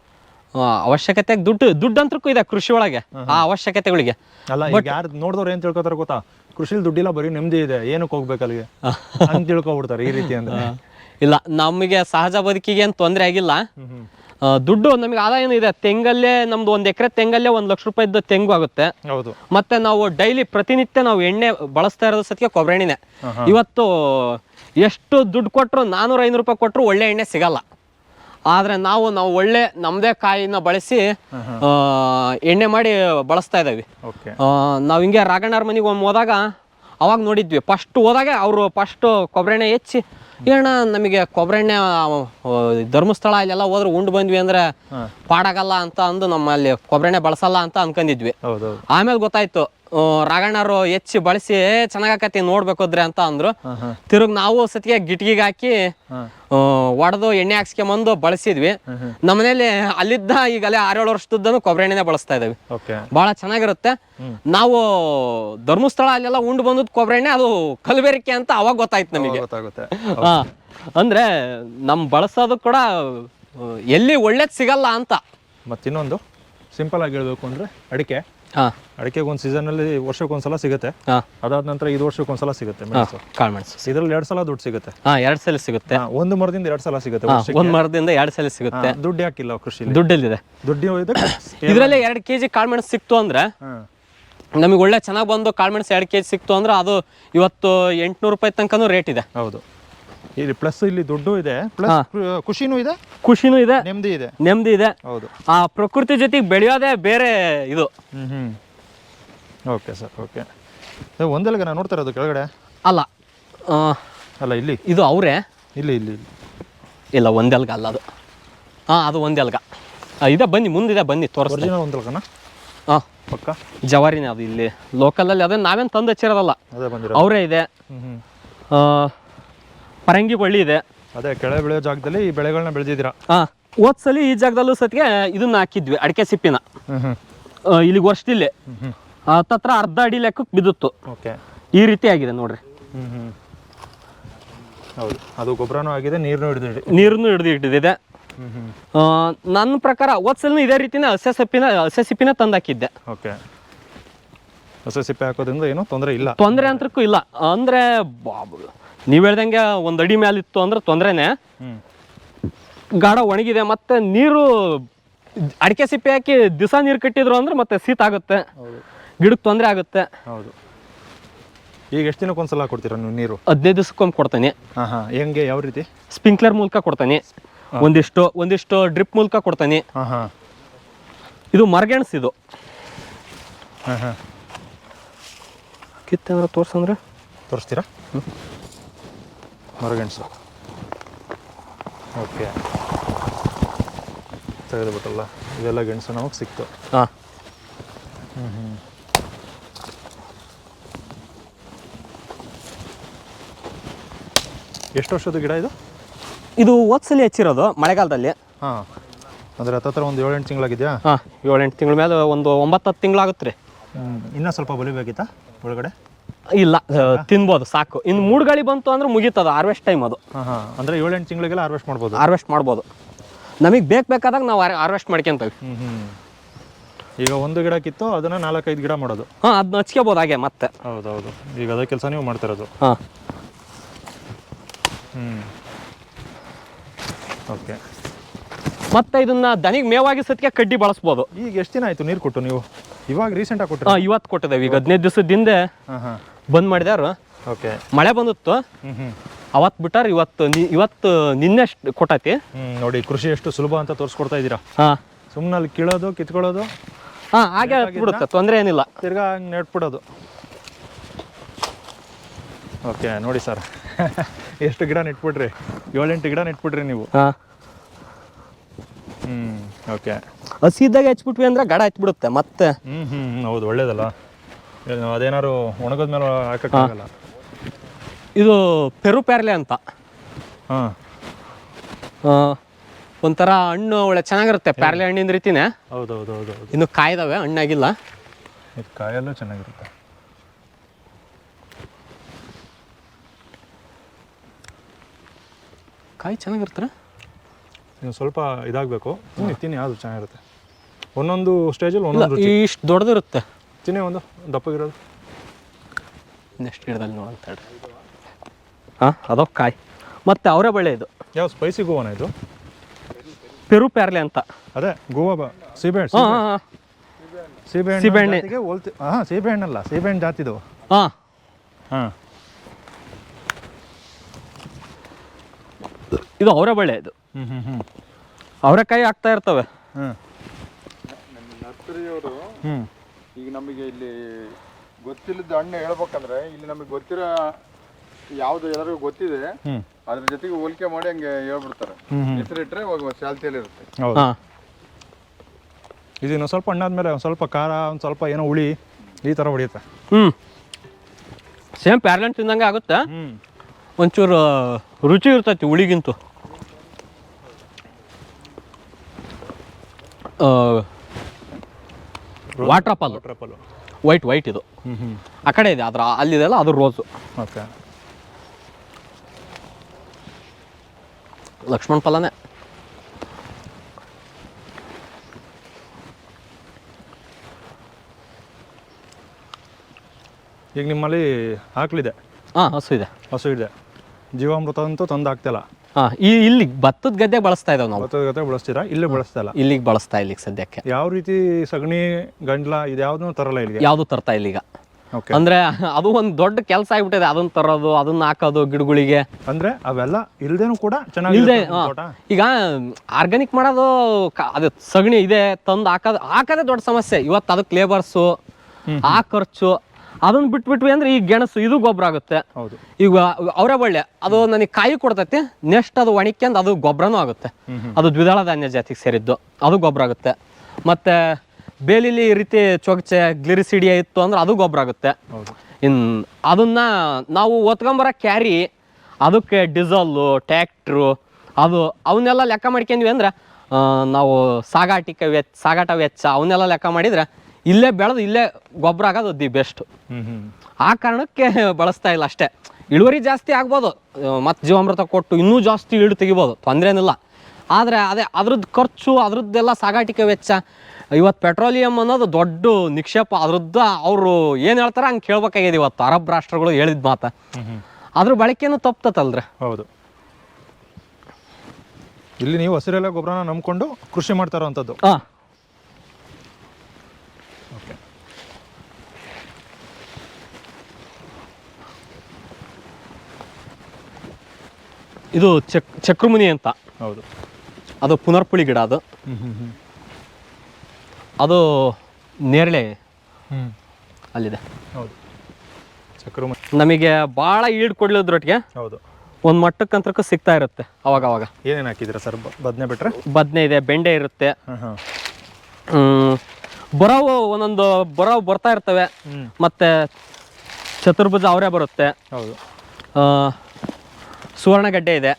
ಅವಶ್ಯಕತೆ ಅವಶ್ಯಕತೆಗೆ ದುಡ್ಡು ಅಂತರಕ್ಕೂ ಇದೆ ಕೃಷಿ ಒಳಗೆ ಆ ಅವಶ್ಯಕತೆಗಳಿಗೆ. ಅಲ್ಲ ಈಗ ಯಾರು ನೋಡಿದವ್ರು ಏನು ತಿಳ್ಕೊತಾರೆ ಗೊತ್ತಾ? ಕೃಷಿಲಿ ದುಡ್ಡಿಲ್ಲ ಬರೀ ನೆಮ್ಮದಿ ಇದೆ ಏನಕ್ಕೆ ಹೋಗ್ಬೇಕು ಅಲ್ಲಿಗೆ? ಹಂಗೆ ತಿಳ್ಕೊಬಿಡ್ತಾರೆ ಈ ರೀತಿ ಅಂದ್ರೆ. ಇಲ್ಲ ನಮಗೆ ಸಹಜ ಬದುಕಿಗೆ ಏನು ತೊಂದರೆ ಆಗಿಲ್ಲ. ದುಡ್ಡು ನಮಗೆ ಆದಾಯ ಇದೆ. ತೆಂಗಲ್ಲೇ ನಮ್ದು ಒಂದು ಎಕರೆ ತೆಂಗಲ್ಲೇ ಒಂದು ಲಕ್ಷ ರೂಪಾಯಿದ್ದು ತೆಂಗು ಆಗುತ್ತೆ. ಹೌದು. ಮತ್ತೆ ನಾವು ಡೈಲಿ ಪ್ರತಿನಿತ್ಯ ನಾವು ಎಣ್ಣೆ ಬಳಸ್ತಾ ಇರೋದು ಸತ್ಯ ಕೊಬ್ಬರಿ ಎಣ್ಣೆನೆ ಇವತ್ತು ಎಷ್ಟು ದುಡ್ಡು ಕೊಟ್ಟರು ನಾನ್ನೂರ ಐನೂರು ರೂಪಾಯಿ ಕೊಟ್ಟರು ಒಳ್ಳೆ ಎಣ್ಣೆ ಸಿಗಲ್ಲ. ಆದರೆ ನಾವು ನಾವು ಒಳ್ಳೆ ನಮ್ಮದೇ ಕಾಯಿನ ಬಳಸಿ ಎಣ್ಣೆ ಮಾಡಿ ಬಳಸ್ತಾ ಇದ್ದೀವಿ. ನಾವು ಹಿಂಗೆ ರಾಘಣ್ಣವ್ರ ಮನೆಗೆ ಒಮ್ಮೆ ಹೋದಾಗ ಅವಾಗ ನೋಡಿದ್ವಿ. ಫಸ್ಟ್ ಹೋದಾಗ ಅವರು ಫಸ್ಟ್ ಕೊಬ್ಬರಿ ಎಣ್ಣೆ ಹೆಚ್ಚಿ ಏನ ನಮಗೆ ಕೊಬ್ಬರಿ ಎಣ್ಣೆ ಧರ್ಮಸ್ಥಳ ಇಲ್ಲೆಲ್ಲ ಹೋದ್ರೆ ಉಂಡು ಬಂದ್ವಿ ಅಂದ್ರೆ ಪಾಡಾಗಲ್ಲ ಅಂತ ಅಂದು ನಮ್ಮಲ್ಲಿ ಕೊಬ್ಬರಿ ಎಣ್ಣೆ ಬಳಸಲ್ಲ ಅಂತ ಅನ್ಕೊಂಡಿದ್ವಿ ಆಮೇಲೆ ಗೊತ್ತಾಯ್ತು ರಾಘಣ್ಣರು ಹೆಚ್ಚಿ ಬಳಸಿ ಚೆನ್ನಾಗಾಕತಿ ನೋಡ್ಬೇಕೋದ್ರೆ ಅಂತ ಅಂದ್ರು. ತಿರುಗ್ ನಾವು ಸತಿಗೆ ಗಿಟ್ಗಿಗೆ ಹಾಕಿ ಒಡೆದು ಎಣ್ಣೆ ಹಾಕ್ಸ್ಕೊಂಬಂದು ಬಳಸಿದ್ವಿ. ನಮ್ಮನೇಲಿ ಅಲ್ಲಿದ್ದ ಈಗಲೇ ಆರೇಳು ವರ್ಷದದ್ದನ್ನು ಕೊಬ್ಬರಿ ಎಣ್ಣೆನೇ ಬಳಸ್ತಾ ಇದ್ದೀವಿ. ಬಹಳ ಚೆನ್ನಾಗಿರುತ್ತೆ. ನಾವು ಧರ್ಮಸ್ಥಳ ಅಲ್ಲೆಲ್ಲ ಉಂಡು ಬಂದದ್ ಕೊಬ್ಬರಿ ಎಣ್ಣೆ ಅದು ಕಲಬೇರಿಕೆ ಅಂತ ಅವಾಗ ಗೊತ್ತಾಯ್ತು ನಮಗೆ. ಅಂದ್ರೆ ನಮ್ ಬಳಸೋದು ಕೂಡ ಎಲ್ಲಿ ಒಳ್ಳೇದ್ ಸಿಗಲ್ಲ ಅಂತ. ಮತ್ತಿನ್ನೊಂದು ಸಿಂಪಲ್ ಆಗಿ ಹೇಳ್ಬೇಕು ಅಂದ್ರೆ ಅಡಿಕೆ. ಅಡಿಕೆಗೆ ಒಂದು ಸೀಸನಲ್ಲಿ ವರ್ಷಕ್ಕೊಂದ್ಸಲ ಸಿಗುತ್ತೆ. ಅದಾದ ನಂತರ ಇದು ವರ್ಷಕ್ಕೊಂದ್ಸಲ ಸಿಗುತ್ತೆ ಮೆಣಸು. ಕಾಳ್ಮೆಣಸು ಇದ್ರಲ್ಲಿ ಎರಡು ಸಲ ದುಡ್ಡು ಸಿಗುತ್ತೆ. ಹಾ ಎರಡ್ ಸಲ ಸಿಗುತ್ತೆ. ಒಂದು ಮರದಿಂದ ಎರಡು ಸಲ ಸಿಗುತ್ತೆ ವರ್ಷಕ್ಕೆ. ಒಂದ್ ಮರದಿಂದ ಎರಡ್ ಸಲ ಸಿಗುತ್ತೆ. ದುಡ್ಡು ಯಾಕಿಲ್ಲ ಕೃಷಿಲಿ? ದುಡ್ಡಲ್ಲಿದೆ. ದುಡ್ಡು ಇದೆ ಇದ್ರಲ್ಲಿ ಎರಡ್ ಕೆಜಿ ಕಾಳ್ಮೆಣಸು ಸಿಕ್ತು ಅಂದ್ರೆ ನಮಗೆ ಒಳ್ಳೆ ಚೆನ್ನಾಗಿ ಬಂದು ಕಾಳ್ಮೆಣಸ್ ಎರಡ್ ಕೆಜಿ ಸಿಕ್ತು ಅಂದ್ರೆ ಅದು ಇವತ್ತು ಎಂಟ್ನೂರು ರೂಪಾಯಿ ತನಕನೂ ರೇಟ್ ಇದೆ. ಹೌದು. ಇಲ್ಲಿ ಪ್ಲಸ್ ಇಲ್ಲಿ ದುಡ್ಡು ಇದೆ ಪ್ಲಸ್ ಖುಷಿನೂ ಇದೆ? ಖುಷಿನೂ ಇದೆ. ನೆಮ್ಮದಿ ಇದೆ. ನೆಮ್ಮದಿ ಇದೆ. ಹೌದು. ಆ ಪ್ರಕೃತಿ ಜೊತೆಗೆ ಬೆಳೆಯೋದೇ ಬೇರೆ ಇದು. ಹ್ಮ್ ಓಕೆ ಸರ್ ಓಕೆ ಒಂದೆಲ್ಗ ನಾನು ನೋಡ್ತಾ ಇರೋದು ಕೆಳಗಡೆ? ಅಲ್ಲ. ಅಲ್ಲ ಇಲ್ಲಿ. ಇದು ಅವರೇ? ಇಲ್ಲಿ ಇಲ್ಲಿ ಇಲ್ಲಿ. ಒಂದೆಲ್ಗ ಅಲ್ಲ ಅದು. ಹಾಂ ಅದು ಒಂದೆಲ್ಗ. ಇದೆ ಬನ್ನಿ ಮುಂದಿದೆ ಬನ್ನಿ ತೋರಿಸ್ತೀನಿ. ಒಂದೆಲ್ಗನ ಹಾಂ ಪಕ್ಕ? ಜವಾರಿನೇ ಅದು ಇಲ್ಲಿ. ಲೋಕಲಲ್ಲಿ ಅದನ್ನ ನಾವೇನು ತಂದು ಹಚ್ಚಿರೋದಲ್ಲ. ಅವರೇ ಇದೆ. ಪರಂಗಿ ಬಳ್ಳಿ ಇದೆ. ಅದೇ ಕೆಳ ಬೆಳೆಯೋ ಜಾಗದಲ್ಲಿ ಈ ಬೆಳೆಗಳನ್ನ ಬೆಳೆದಿದ್ದೀರಾ? ಹಾಂ ಓದ್ಸಲಿ ಈ ಜಾಗದಲ್ಲೂ ಸತ್ಗೆ ಇದನ್ನ ಹಾಕಿದ್ವಿ ಅಡಿಕೆ ಸಿಪ್ಪಿನ. ಇಲ್ಲಿಗೆ ವರ್ಷದಿಲ್ಲಿ. ಹತ್ತತ್ರ ಅರ್ಧ ಅಡಿ ಲೆಕ್ಕಕ್ಕೆ ಬಿದ್ದಿತ್ತು. ಓಕೆ. ಈ ರೀತಿ ಆಗಿದೆ ನೋಡ್ರಿ. ಹೌದು ಅದು ಗೊಬ್ಬರನೂ ಆಗಿದೆ ನೀರನ್ನು ಹಿಡಿದಿಡಿ ನೀರನ್ನು ಹಿಡಿದು ಇಟ್ಟಿದೆ ನನ್ನ ಪ್ರಕಾರ ಓದ್ಸಲಿನೂ ಇದೇ ರೀತಿನ ಹಸೆ ಸೊಪ್ಪಿನ ಹಸೆ ಸಿಪ್ಪಿನ ತಂದಾಕಿದ್ದೆ. ಓಕೆ. ಹೊಸ ಸಿಪ್ಪೆ ಹಾಕೋದ್ರಿಂದ ಏನೂ ತೊಂದರೆ ಇಲ್ಲ. ತೊಂದರೆ ಅಂತಕ್ಕೂ ಇಲ್ಲ. ಅಂದರೆ ನೀವು ಹೇಳ್ದಂಗೆ ಒಂದು ಅಡಿ ಮೇಲಿತ್ತು ಅಂದ್ರೆ ತೊಂದರೆನೇ. ಗಾಢ ಒಣಗಿದೆ ಮತ್ತೆ ನೀರು ಅಡಿಕೆ ಸಿಪ್ಪೆ ಹಾಕಿ ದಿವಸ ನೀರು ಕಟ್ಟಿದ್ರು ಅಂದ್ರೆ ಮತ್ತೆ ಶೀತ ಆಗುತ್ತೆ. ಗಿಡಕ್ಕೆ ತೊಂದರೆ ಆಗುತ್ತೆ. ಹೌದು. ಈಗ ಎಷ್ಟು ದಿನಕ್ಕೆ ಒಂದ್ಸಲ ಕೊಡ್ತೀರಾ ನೀವು ನೀರು? ಹದಿನೈದು ದಿವಸಕ್ಕೊಮ್ಮೆ ಕೊಡ್ತಾನೆ. ಹಾಂ ಹಾಂ. ಹೆಂಗೆ ಯಾವ ರೀತಿ? ಸ್ಪ್ರಿಂಕ್ಲರ್ ಮೂಲಕ ಕೊಡ್ತೀನಿ. ಒಂದಿಷ್ಟು ಒಂದಿಷ್ಟು ಡ್ರಿಪ್ ಮೂಲಕ ಕೊಡ್ತೀನಿ. ಹಾಂ ಹಾಂ. ಇದು ಮರಗೆಣಸು ಇದು. ಹಾಂ ಹಾಂ. ಕಿತ್ತಂದ್ರೆ ತೋರ್ಸಂದ್ರೆ? ತೋರಿಸ್ತೀರಾ? ಮರಗೆಣಸು ಓಕೆ. ತೆಗೆದುಬಿಟ್ಟಲ್ಲ ಇದೆಲ್ಲ ಗೆಣಸು ನಮಗೆ ಸಿಕ್ತು. ಹಾಂ. ಹ್ಞೂ ಎಷ್ಟು ವರ್ಷದ ಗಿಡ ಇದು? ಇದು ಓದ್ಸಲಿ ಹೆಚ್ಚಿರೋದು ಮಳೆಗಾಲದಲ್ಲಿ. ಹಾಂ. ಅಂದರೆ ಹತ್ತತ್ರ ಒಂದು ಏಳೆಂಟು ತಿಂಗಳಾಗಿದೆಯಾ? ಹಾಂ ಏಳೆಂಟು ತಿಂಗಳ ಮೇಲೆ ಒಂದು ಒಂಬತ್ತು ಹತ್ತು ತಿಂಗಳಾಗುತ್ತೆ ರೀ. ಇನ್ನೂ ಸ್ವಲ್ಪ ಬಲಿಬೇಕಿತ್ತಾ ಒಳಗಡೆ? ಇಲ್ಲ ತಿನ್ಬೋದು ಸಾಕು. ಇನ್ನು ಮೂಡ್ ಗಾಳಿ ಬಂತು ಅಂದ್ರೆ ಮುಗೀತದ ಹಾರ್ವೆಸ್ಟ್ ಟೈಮ್ ಅದು. ಅಂದ್ರೆ ಏಳೆಂಟು ತಿಂಗಳಿಗೆಲ್ಲ ಹಾರ್ವೆಸ್ಟ್ ಮಾಡ್ಬೋದು. ಹಾರ್ವೆಸ್ಟ್ ಮಾಡ್ಬೋದು. ನಮಗೆ ಬೇಕು ಬೇಕಾದಾಗ ನಾವು ಹಾರ್ವೆಸ್ಟ್ ಮಾಡ್ಕೊಂತೀವಿ. ಈಗ ಒಂದು ಗಿಡ ಕಿತ್ತು ಅದನ್ನು ನಾಲ್ಕೈದು ಗಿಡ ಮಾಡೋದು. ಹಾಂ ಅದನ್ನ ಹಚ್ಕೋಬೋದು ಹಾಗೆ ಮತ್ತೆ. ಹೌದು ಹೌದು ಈಗ ಅದೇ ಕೆಲಸ ನೀವು ಮಾಡ್ತಿರೋದು ಹಾಂ. ಹ್ಞೂ ಓಕೆ ಮತ್ತೆ ಇದನ್ನ ದನಿಗೆ ಮೇವಾಗಿ ಸತ್ಕೆ ಕಡ್ಡಿ ಬಳಸ್ಬೋದು. ಈಗ ಎಷ್ಟು ದಿನ ಆಯ್ತು ನೀರು ಕೊಟ್ಟು ನೀವು? ಇವಾಗ ರೀಸೆಂಟ್ ಆಗಿ ಹಾಂ ಇವತ್ತು ಕೊಟ್ಟಿದ್ದೇವೆ. ಈಗ ಹದಿನೈದು ದಿವಸದಿಂದ ಹಾಂ ಹಾಂ. ಬಂದ್ ಮಾಡಿದಾರು ಓಕೆ. ಮಳೆ ಬಂದಿತ್ತು. ಅವತ್ತು ಬಿಟ್ಟಾರ ಇವತ್ತು ಇವತ್ತು ನಿನ್ನೆ ಕೊಟ್ಟೈತಿ? ನೋಡಿ ಕೃಷಿ ಎಷ್ಟು ಸುಲಭ ಅಂತ ತೋರಿಸ್ಕೊಡ್ತಾ ಇದೀರಾ ಹಾಂ. ಸುಮ್ಮನೆ ಅಲ್ಲಿ ಕೀಳೋದು ಕಿತ್ಕೊಳ್ಳೋದು? ಹಾಂ ಹಾಗೆ ಬಿಡುತ್ತೆ ತೊಂದರೆ ಏನಿಲ್ಲ. ತಿರ್ಗಾ ಹಂಗೆ ನೆಟ್ಬಿಡೋದು. ಓಕೆ ನೋಡಿ ಸರ್. ಎಷ್ಟು ಗಿಡ ನೆಟ್ಬಿಟ್ರಿ ಏಳೆಂಟು ಗಿಡ ನೆಟ್ಬಿಡ್ರಿ ನೀವು. ಹಾಂ. ಹ್ಞೂ ಓಕೆ. ಹಸಿ ಇದ್ದಾಗ ಹಚ್ಬಿಟ್ವಿ ಅಂದ್ರೆ ಗಡ ಹಚ್ಬಿಡುತ್ತೆ ಮತ್ತೆ. ಹ್ಞೂ ಹ್ಞೂ ಹೌದು ಒಳ್ಳೇದಲ್ಲ. ಅದೇನಾದ್ರು ಒಣಗದ ಮೇಲೆ ಹಾಕೋಕ್ಕಾಗಲ್ಲ ಇದು ಪೆರು ಪ್ಯಾರ್ಲೆ ಅಂತ. ಹಾಂ. ಒಂಥರ ಹಣ್ಣು ಒಳ್ಳೆ ಚೆನ್ನಾಗಿರುತ್ತೆ ಪ್ಯಾರ್ಲೆ ಹಣ್ಣಿನ ರೀತಿನೇ. ಹೌದು ಹೌದು ಹೌದು ಹೌದು ಇನ್ನು ಕಾಯ್ದವೆ ಹಣ್ಣಾಗಿಲ್ಲ. ಇದು ಕಾಯಲ್ಲೂ ಚೆನ್ನಾಗಿರುತ್ತೆ. ಕಾಯಿ ಚೆನ್ನಾಗಿರ್ತಾರೆ ನೀವು ಸ್ವಲ್ಪ ಇದಾಗಬೇಕು. ತಿನ್ನಿ ಅದು ಚೆನ್ನಾಗಿರುತ್ತೆ. ಒಂದೊಂದು ಸ್ಟೇಜಲ್ಲಿ ಒಂದೊಂದು ಇಷ್ಟು ದೊಡ್ಡದಿರುತ್ತೆ. ತಿನ್ನಿ ಒಂದು ದಪ್ಪಗಿರೋದು ನೆಕ್ಸ್ಟ್ ಗಿಡದಲ್ಲಿ ನೋಡಂತ ಹೇಳ್ರಿ. ಹಾಂ? ಅದೋ ಕಾಯಿ. ಮತ್ತೆ ಅವರ ಬಳ್ಳೆ ಇದು. ಯಾವ ಸ್ಪೈಸಿ ಗೋವಾನ ಇದು? ಪೆರು ಪ್ಯಾರ್ಲೆ ಅಂತ. ಅದೇ ಗೋವಾ ಬ ಸೀಬೆಹಣ್ಣು ಹಾಂ ಹಾಂ ಸೀಬೆಹಣ್ಣು ಸೀಬೆಹಣ್ಣೆ. ಜಾತಿಗೆ ಹೋಲ್ತಿ ಹಾಂ ಸೀಬೆಹಣ್ಣಲ್ಲ ಸೀಬೆಹಣ್ಣು ಜಾತಿದು ಹಾಂ. ಹಾಂ. ಇದು ಅವರ ಬಳ್ಳೆ ಇದು. ಹ್ಞೂ ಹ್ಞೂ ಹ್ಞೂ ಅವರೆಕಾಯಿ ಆಗ್ತಾ ಇರ್ತವೆ. ಹ್ಞೂ ಹ್ಞೂ ಈಗ ನಮಗೆ ಇಲ್ಲಿ ಗೊತ್ತಿಲ್ಲದ ಹಣ್ಣು ಹೇಳ್ಬೇಕಂದ್ರೆ ಇಲ್ಲಿ ನಮಗೆ ಗೊತ್ತಿರೋ ಯಾವ್ದು ಎಲ್ಲರಿಗೂ ಗೊತ್ತಿದೆ ಅದ್ರ ಜೊತೆಗೆ ಹೋಲಿಕೆ ಮಾಡಿ ಹಂಗೆ ಹೇಳ್ಬಿಡ್ತಾರೆ. ಇಟ್ಟರೆ ಹೆಸರಿಟ್ರೆ ಇವಾಗ ಶಾಲ್ತಿಯಲ್ಲಿ ಇರುತ್ತೆ. ಹೌದು. ಹಾಂ. ಇದು ಇನ್ನೊಂದು ಸ್ವಲ್ಪ ಹಣ್ಣಾದ್ಮೇಲೆ ಒಂದು ಸ್ವಲ್ಪ ಖಾರ ಒಂದು ಸ್ವಲ್ಪ ಏನೋ ಹುಳಿ ಈ ಥರ ಹೊಡಿಯುತ್ತೆ. ಹ್ಞೂ ಸೇಮ್ ಪ್ಯಾರ್ಲೆಂಟ್ ತಿಂದಂಗೆ ಆಗುತ್ತೆ. ಹ್ಞೂ ಒಂಚೂರು ರುಚಿ ಇರ್ತೈತಿ ಹುಳಿಗಿಂತು. ವಾಟರ್ ಪಾಲು ಟ್ರಪಲು ವೈಟ್ ವೈಟ್ ಇದು. ಹ್ಞೂ ಹ್ಞೂ ಆ ಕಡೆ ಇದೆ ಅದರ ಅಲ್ಲಿದೆಲ್ಲ ಅದು ರೋಸು ಓಕೆ ಲಕ್ಷ್ಮಣ್ ಫಲನೇ ಈಗ ನಿಮ್ಮಲ್ಲಿ ಆಕಳಿದೆ ಹಾಂ ಹಸು ಇದೆ. ಹಸು ಇದೆ. ಜೀವಾಮೃತ ಅಂತೂ ತಂದು ಹಾಕ್ತಿಲ್ಲ ಹಾಂ ಈ ಇಲ್ಲಿ ಭತ್ತದ ಗದ್ದೆ ಬಳಸ್ತಾ ಇದ್ದಾವೆ ನಾವು. ಭತ್ತದ ಗದ್ದೆ ಬಳಸ್ತೀರಾ? ಇಲ್ಲೇ ಬಳಸ್ತಾ ಇಲ್ಲ? ಇಲ್ಲಿಗೆ ಬಳಸ್ತಾ ಇಲ್ಲಿಗೆ ಸದ್ಯಕ್ಕೆ. ಯಾವ ರೀತಿ ಸಗಣಿ ಗಂಡ್ಲ ಇದ್ಯಾವ್ದು ತರಲ್ಲ ಇಲ್ಲಿಗೆ? ಯಾವುದು ತರ್ತಾ ಇಲ್ಲ ಈಗ. ಓಕೆ. ಅಂದ್ರೆ ಅದು ಒಂದು ದೊಡ್ಡ ಕೆಲಸ ಆಗ್ಬಿಟ್ಟಿದೆ ಅದನ್ನ ತರೋದು ಅದನ್ನ ಹಾಕೋದು ಗಿಡಗಳಿಗೆ. ಅಂದ್ರೆ ಅವೆಲ್ಲ ಇಲ್ದೇನು ಕೂಡ ಚೆನ್ನಾಗಿ ಇಲ್ದೆ ಈಗ ಆರ್ಗ್ಯಾನಿಕ್ ಮಾಡೋದು ಅದು ಸಗಣಿ ಇದೆ ತಂದು ಹಾಕೋದು ಹಾಕೋದೇ ದೊಡ್ಡ ಸಮಸ್ಯೆ. ಇವತ್ತು ಅದಕ್ಕೆ ಲೇಬರ್ಸು ಆ ಖರ್ಚು ಅದನ್ನ ಬಿಟ್ಬಿಟ್ವಿ ಅಂದ್ರೆ ಈ ಗೆಣಸು ಇದು ಗೊಬ್ಬರ ಆಗುತ್ತೆ. ಹೌದು. ಈಗ ಅವರೇ ಬಳ್ಳೆ ಅದು ನನಗೆ ಕಾಯಿ ಕೊಡ್ತೈತಿ ನೆಕ್ಸ್ಟ್ ಅದು ಒಣಕ್ಯಂದು ಅದು ಗೊಬ್ಬರನೂ ಆಗುತ್ತೆ. ಅದು ದ್ವಿದಳ ಧಾನ್ಯ ಜಾತಿಗೆ ಸೇರಿದ್ದು ಅದು ಗೊಬ್ಬರ ಆಗುತ್ತೆ. ಮತ್ತೆ ಬೇಲಿಲಿ ಈ ರೀತಿ ಚೊಗಚೆ ಗ್ಲಿರಿಸಿಡಿಯ ಇತ್ತು ಅಂದ್ರೆ ಅದು ಗೊಬ್ಬರ ಆಗುತ್ತೆ. ಇನ್ ಅದನ್ನ ನಾವು ಒತ್ಕೊಂಬರ ಕ್ಯಾರಿ ಅದಕ್ಕೆ ಡೀಸಲ್ಲು ಟ್ಯಾಕ್ಟ್ರು ಅದು ಅವನ್ನೆಲ್ಲ ಲೆಕ್ಕ ಮಾಡ್ಕೊಂಡ್ವಿ ಅಂದ್ರೆ ನಾವು ಸಾಗಾಟಿಕ ವೆಚ್ಚ ಸಾಗಾಟ ವೆಚ್ಚ ಅವನ್ನೆಲ್ಲ ಲೆಕ್ಕ ಮಾಡಿದ್ರೆ ಇಲ್ಲೇ ಬೆಳೆದು ಇಲ್ಲೇ ಗೊಬ್ಬರ ಆಗೋದು ದಿ ಬೆಸ್ಟ್. ಆ ಕಾರಣಕ್ಕೆ ಬಳಸ್ತಾ ಇಲ್ಲ ಅಷ್ಟೇ. ಇಳುವರಿ ಜಾಸ್ತಿ ಆಗ್ಬೋದು. ಮತ್ತು ಜೀವಾಮೃತ ಕೊಟ್ಟು ಇನ್ನೂ ಜಾಸ್ತಿ ಇಳು ತೆಗಿಬೋದು. ತೊಂದರೆ ಏನಿಲ್ಲ ಆದರೆ ಅದೇ ಅದ್ರದ್ದು ಖರ್ಚು ಅದ್ರದ್ದೆಲ್ಲ ಸಾಗಾಟಿಕೆ ವೆಚ್ಚ ಇವತ್ತು ಪೆಟ್ರೋಲಿಯಂ ಅನ್ನೋದು ದೊಡ್ಡ ನಿಕ್ಷೇಪ. ಅದ್ರದ್ದು ಅವರು ಏನು ಹೇಳ್ತಾರೆ ಹಂಗೆ ಕೇಳ್ಬೇಕಾಗಿದೆ ಇವತ್ತು. ಅರಬ್ ರಾಷ್ಟ್ರಗಳು ಹೇಳಿದ ಮಾತು. ಅದ್ರ ಬಳಕೆನೂ ತಪ್ತತಲ್ರಿ. ಹೌದು. ಇಲ್ಲಿ ನೀವು ಹಸಿರೆಲ್ಲ ಗೊಬ್ಬರನ ನಂಬ್ಕೊಂಡು ಕೃಷಿ ಮಾಡ್ತಾರೋ ಅಂಥದ್ದು ಹಾಂ. ಇದು ಚಕ್ ಚಕ್ರಮುನಿ ಅಂತ. ಹೌದು. ಅದು ಪುನರ್ಪುಳಿ ಗಿಡ ಅದು. ಅದು ನೇರಳೆ ಅಲ್ಲಿದೆ. ಹೌದು. ಚಕ್ರಮುನಿ. ನಮಗೆ ಭಾಳ ಈಡ್ ಕೊಡ್ಲಿದ್ರೊಟ್ಟಿಗೆ ಹೌದು. ಒಂದು ಮಟ್ಟಕ್ಕಂತರಕ್ಕೂ ಸಿಗ್ತಾ ಇರುತ್ತೆ ಅವಾಗ ಅವಾಗ ಏನೇನು ಹಾಕಿದ್ದೀರಾ ಸರ್ ಬದನೆ ಬಿಟ್ರೆ? ಬದನೆ ಇದೆ ಬೆಂಡೆ ಇರುತ್ತೆ. ಬರೋವು ಒಂದೊಂದು ಬರೋವು ಬರ್ತಾ ಇರ್ತವೆ. ಮತ್ತೆ ಚತುರ್ಭುಜ ಅವರೇ ಬರುತ್ತೆ. ಹೌದು. ಆ, ಸುವರ್ಣಗಡ್ಡೆ ಇದೆ.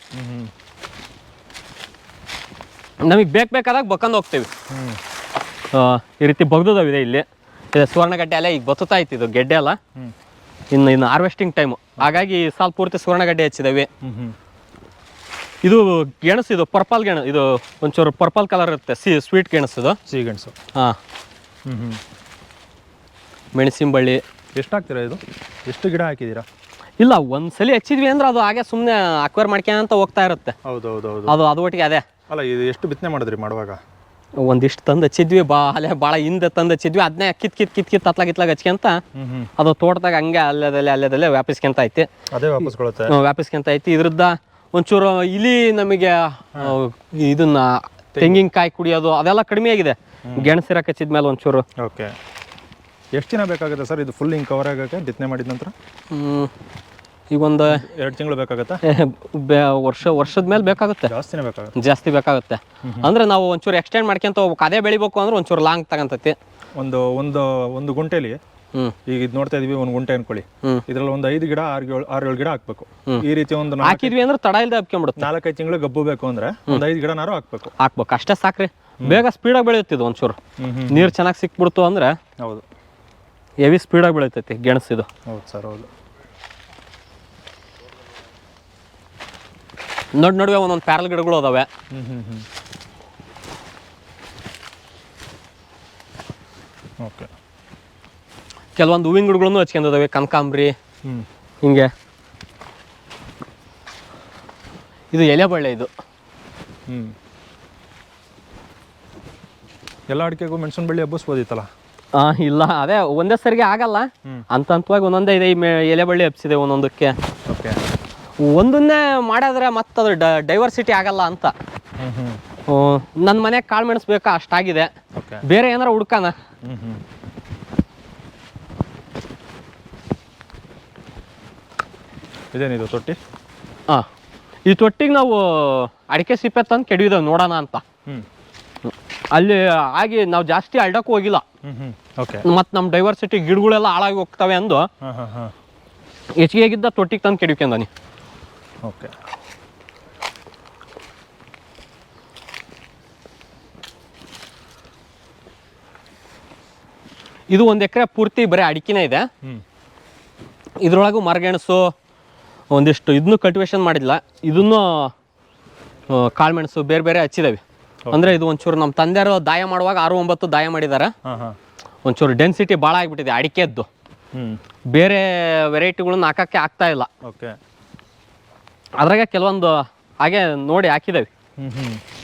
ನಮಗೆ ಬೇಕು ಬೇಕಾದಾಗ ಬಕ್ಕಂದು ಹೋಗ್ತೀವಿ. ಈ ರೀತಿ ಬಗ್ದಿದೆ ಇಲ್ಲಿ. ಇದೆ ಸುವರ್ಣಗಡ್ಡೆ ಅಲ್ಲೇ ಈಗ ಬತ್ತುತ್ತಾ ಇತ್ತು ಇದು ಗೆಡ್ಡೆ ಅಲ್ಲ ಹ್ಮ್ ಇನ್ನು ಇನ್ನು ಹಾರ್ವೆಸ್ಟಿಂಗ್ ಟೈಮು ಹಾಗಾಗಿ ಈ ಸಾಲ್ ಪೂರ್ತಿ ಸುವರ್ಣಗಡ್ಡೆ ಹಚ್ಚಿದಾವೆ. ಇದು ಗೆಣಸು ಇದು ಪರ್ಪಲ್ ಗೆಣ ಇದು ಒಂಚೂರು ಪರ್ಪಲ್ ಕಲರ್ ಇರುತ್ತೆ. ಸಿ ಸ್ವೀಟ್ ಗೆಣಸು ಇದು. ಸಿಹಿಗೆಣಸು ಹಾಂ. ಹ್ಞೂ ಮೆಣಸಿನ ಬಳ್ಳಿ ಎಷ್ಟು ಹಾಕ್ತೀರಾ ಇದು? ಎಷ್ಟು ಗಿಡ ಹಾಕಿದ್ದೀರಾ ಇಲ್ಲ ಒಂದ್ಸಲಿ ಹಚ್ಚಿದ್ವಿ ಅಂದ್ರೆ ಅದು ಹಾಗೆ ಸುಮ್ಮನೆ ಅಕ್ವೇರ್ ಮಾಡ್ಕೊಂತ ಹೋಗ್ತಾ ಇರುತ್ತೆ. ಹೌದು ಹೌದು ಹೌದು ಅದು ಅದು ಒಟ್ಟಿಗೆ ಅದೇ. ಅಲ್ಲ ಇದು ಎಷ್ಟು ಬಿತ್ತನೆ ಮಾಡಿದ್ರಿ ಮಾಡುವಾಗ? ಒಂದಿಷ್ಟು ತಂದು ಹಚ್ಚಿದ್ವಿ ಬಾ ಅಲ್ಲೇ ಭಾಳ ಹಿಂದೆ ತಂದು ಹಚ್ಚಿದ್ವಿ ಅದನ್ನೇ ಕಿತ್ ಕಿತ್ ಕಿತ್ ಕಿತ್ ಅತ್ಲಾಗ ಇತ್ಲಾಗ ಹಚ್ಕೊಂತ ಅದು ತೋಟದಾಗ ಹಂಗೆ ಅಲ್ಲದಲ್ಲೇ ಅಲ್ಲೇದಲ್ಲೇ ವ್ಯಾಪಿಸ್ಕೊಂತ ಐತಿ. ಅದೇ ವಾಪಸ್ ಕೊಳುತ್ತೆ ಆ, ವ್ಯಾಪಿಸ್ಕೊಂತ ಐತಿ. ಇದ್ರದ್ದ ಒಂಚೂರು ಇಲಿ ನಮಗೆ ಇದನ್ನ ತೆಂಗಿನಕಾಯಿ ಕುಡಿಯೋದು ಅದೆಲ್ಲ ಕಡಿಮೆ ಆಗಿದೆ. ಗೆಣಸಿರಕ್ಕೆ ಹಚ್ಚಿದ್ಮೇಲೆ ಒಂಚೂರು. ಓಕೆ. ಎಷ್ಟು ದಿನ ಬೇಕಾಗುತ್ತೆ ಸರ್ ಇದು ಫುಲ್ ಹಿಂಗೆ ಕವರ್ ಆಗೋಕ್ಕೆ ಬಿತ್ತನೆ ಮಾಡಿದ ನಂತರ? ಈಗ ಒಂದು ಎರಡು ತಿಂಗಳು ಬೇಕಾಗುತ್ತೆ? ವರ್ಷ ವರ್ಷದ ಮೇಲೆ ಬೇಕಾಗುತ್ತೆ. ಜಾಸ್ತಿ ಬೇಕಾಗುತ್ತೆ. ಜಾಸ್ತಿ ಬೇಕಾಗುತ್ತೆ. ಅಂದ್ರೆ ನಾವು ಒಂಚೂರು ಎಕ್ಸ್ಟೆಂಡ್ ಮಾಡ್ಕೊಂತ ಹೋಗ್ಬೇಕು. ಅದೇ ಬೆಳಿಬೇಕು ಅಂದ್ರೆ ಒಂಚೂರು ಲಾಂಗ್ ತಗೊಂತೈತಿ. ಒಂದು ಒಂದು ಒಂದು ಗುಂಟೆಲಿ ಈಗ ಇದು ನೋಡ್ತಾ ಇದೀವಿ ಒಂದು ಗುಂಟೆ ಅನ್ಕೊಳ್ಳಿ. ಇದ್ರಲ್ಲಿ ಒಂದು ಐದು ಗಿಡ ಆರು ಏಳು ಆರು ಏಳು ಗಿಡ ಹಾಕ್ಬೇಕು. ಈ ರೀತಿ ಒಂದು ಹಾಕಿದ್ವಿ ಅಂದ್ರೆ ತಡ ಇಲ್ಲದೆ ಹಾಕೊಂಡ್ಬಿಡುತ್ತೆ ನಾಲ್ಕೈದು ತಿಂಗಳು ಗಬ್ಬು ಬೇಕು ಅಂದ್ರೆ ಒಂದು ಐದು ಗಿಡನಾರು ಹಾಕ್ಬೇಕು. ಹಾಕ್ಬೇಕು. ಅಷ್ಟೇ ಸಾಕ್ರಿ. ಬೇಗ ಸ್ಪೀಡಾಗಿ ಬೆಳೆಯುತ್ತಿದ್ದು ಒಂಚೂರು. ನೀರು ಚೆನ್ನಾಗಿ ಸಿಕ್ಬಿಡ್ತು ಅಂದ್ರೆ ಹೌದು. ಹೆವಿ ಸ್ಪೀಡಾಗಿ ಗೆಣಸು ಇದು. ಹೌದು ಸರ್ ಹೌದು. ನೋಡಿ ನಡುವೆ ಒಂದೊಂದು ಪ್ಯಾರಲ್ ಗಿಡಗಳು ಅದಾವೆ. ಓಕೆ. ಕೆಲವೊಂದು ಹೂವಿನ ಗಿಡಗಳನ್ನು ಹಚ್ಕೊಂಡಿದಾವೆ ಕನಕಾಂಬ್ರಿ ಹ್ಞೂ ಹಿಂಗೆ. ಇದು ಎಲೆ ಬಳ್ಳೆ ಇದು. ಹ್ಞೂ ಎಲ್ಲ ಅಡಿಕೆಗೂ ಮೆಣಸಿನ ಬಳ್ಳಿ ಹಬ್ಬಿಸ್ಬೋದಿತ್ತಲ್ಲ? ಆ, ಇಲ್ಲ ಅದೇ ಒಂದೇ ಸರಿಗೆ ಆಗಲ್ಲ. ಅಂತಂತವಾಗಿ ಅಂತ ಹಂತವಾಗಿ ಒಂದೊಂದೇ ಇದೆ ಈ ಮೆ- ಎಲೆ ಬಳ್ಳಿ ಹಬ್ಸಿದೆ ಒಂದೊಂದಕ್ಕೆ. ಓಕೆ. ಒಂದನ್ನೇ ಮಾಡಿದ್ರೆ ಮತ್ತೆ ಅದು ಡೈವರ್ಸಿಟಿ ಆಗಲ್ಲ ಅಂತ. ನನ್ನ ಮನೆಗೆ ಕಾಳು ಮೆಣಸ್ಬೇಕಾ? ಅಷ್ಟಾಗಿದೆ. ಓಕೆ. ಬೇರೆ ಏನಾರ ಹುಡ್ಕಾನ? ಇದೇನಿದು ತೊಟ್ಟಿ? ಹಾಂ ಈ ತೊಟ್ಟಿಗೆ ನಾವು ಅಡಿಕೆ ಸಿಪ್ಪೆ ತಂದು ಕೆಡವಿದೇವೆ ನೋಡೋಣ ಅಂತ. ಹ್ಮ್. ಅಲ್ಲಿ ಆಗಿ ನಾವು ಜಾಸ್ತಿ ಅಡ್ಡಕ್ಕೂ ಹೋಗಿಲ್ಲ. ಓಕೆ ಮತ್ತು ನಮ್ಮ ಡೈವರ್ಸಿಟಿ ಗಿಡಗಳೆಲ್ಲ ಹಾಳಾಗಿ ಹೋಗ್ತವೆ ಅಂದು ಹೆಚ್ಚಿಗೆ ಆಗಿದ್ದ ಹಾಂ. ಹೆಚ್ಚಿಗೆಗಿದ್ದ ತೊಟ್ಟಿಗೆ ತಂದು ಕೆಡಿಕೊಂಡಾನಿ ಓಕೆ ಇದು ಒಂದು ಎಕರೆ ಪೂರ್ತಿ ಬರೀ ಅಡಿಕೆನೇ ಇದೆ. ಇದ್ರೊಳಗು ಮರಗೆಣಸು ಒಂದಿಷ್ಟು ಇದನ್ನು ಕಲ್ಟಿವೇಶನ್ ಮಾಡಿಲ್ಲ ಇದನ್ನು ಕಾಳುಮೆಣಸು ಬೇರೆ ಬೇರೆ ಹಚ್ಚಿದಾವೆ. ಅಂದರೆ ಇದು ಒಂಚೂರು ನಮ್ಮ ತಂದೆಯರು ದಾಯ ಮಾಡುವಾಗ ಆರು ಒಂಬತ್ತು ದಾಯ ಮಾಡಿದ್ದಾರೆ ಒಂಚೂರು ಡೆನ್ಸಿಟಿ ಭಾಳ ಆಗಿಬಿಟ್ಟಿದೆ ಅಡಿಕೆದ್ದು ಬೇರೆ ವೆರೈಟಿಗಳನ್ನ ಹಾಕಕ್ಕೆ ಆಗ್ತಾ ಇಲ್ಲ. ಓಕೆ ಅದ್ರಾಗೆ ಕೆಲವೊಂದು ಹಾಗೆ ನೋಡಿ ಹಾಕಿದ್ದೇವೆ